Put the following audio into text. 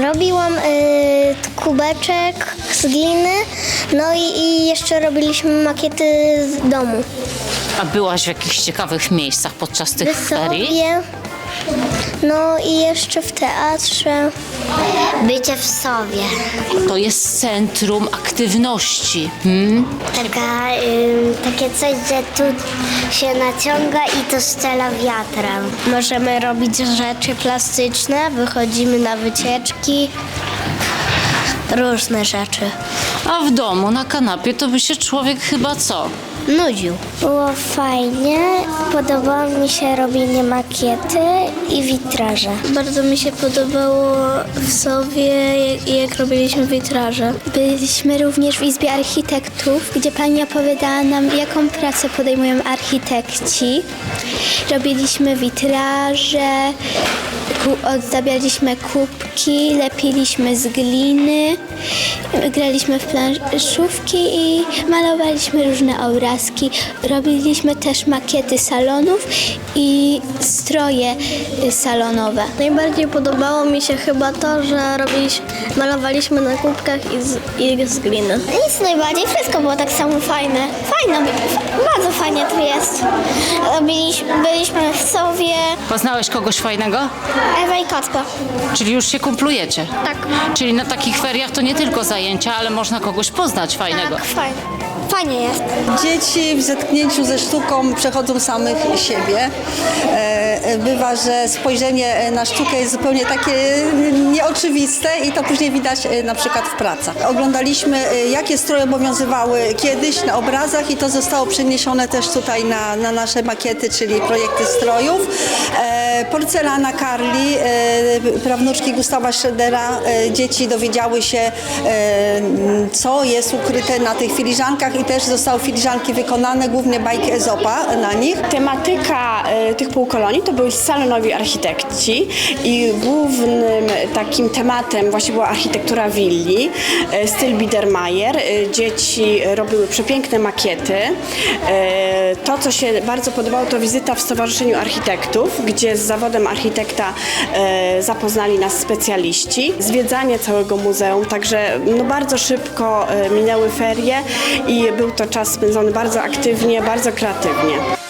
Robiłam y, kubeczek z gliny, no i, i jeszcze robiliśmy makiety z domu. A byłaś w jakichś ciekawych miejscach podczas tych ferii? No i jeszcze w teatrze. Bycie w sobie. To jest centrum aktywności. Hmm? Taka, takie coś, że tu się naciąga i to strzela wiatrem. Możemy robić rzeczy plastyczne, wychodzimy na wycieczki. Różne rzeczy. A w domu, na kanapie, to by się człowiek chyba co? Nudził. Było fajnie. Podobało mi się robienie makiety i witraże. Bardzo mi się podobało w sobie, jak, jak robiliśmy witraże. Byliśmy również w Izbie Architektów, gdzie pani opowiadała nam, jaką pracę podejmują architekci. Robiliśmy witraże, oddabialiśmy kubki, lepiliśmy z gliny, graliśmy w planszówki i malowaliśmy różne obrazki. Robiliśmy też makiety salonów i stroje y, salonowe. Najbardziej podobało mi się chyba to, że robiliśmy, malowaliśmy na kubkach i z, i z gliny. Nic najbardziej, wszystko było tak samo fajne. Fajne, bardzo fajnie to jest. Robiliśmy, byliśmy w sobie, Poznałeś kogoś fajnego? Ewa i Kacper. Czyli już się kumplujecie? Tak. Czyli na takich feriach to nie tylko zajęcia, ale można kogoś poznać fajnego. Tak, fajnie. Fajnie jest. Dzieci w zetknięciu ze sztuką przechodzą samych siebie. E, Bywa, że spojrzenie na sztukę jest zupełnie takie nieoczywiste i to później widać e, na przykład w pracach. Oglądaliśmy, e, jakie stroje obowiązywały kiedyś na obrazach i to zostało przeniesione też tutaj na, na nasze makiety, czyli projekty strojów. Porcelana Karli, e, prawnuczki Gustawa Schroedera, e, dzieci dowiedziały się, e, co jest ukryte na tych filiżankach i też zostały filiżanki wykonane, głównie bajki Ezopa na nich. Tematyka tych półkolonii to byli salonowi architekci i głównym takim tematem właśnie była architektura willi, styl Biedermeier. Dzieci robiły przepiękne makiety. To, co się bardzo podobało, to wizyta w Stowarzyszeniu Architektów, gdzie z zawodem architekta e, zapoznali nas specjaliści. Zwiedzanie całego muzeum, także no bardzo szybko e, minęły ferie i był to czas spędzony bardzo aktywnie, bardzo kreatywnie.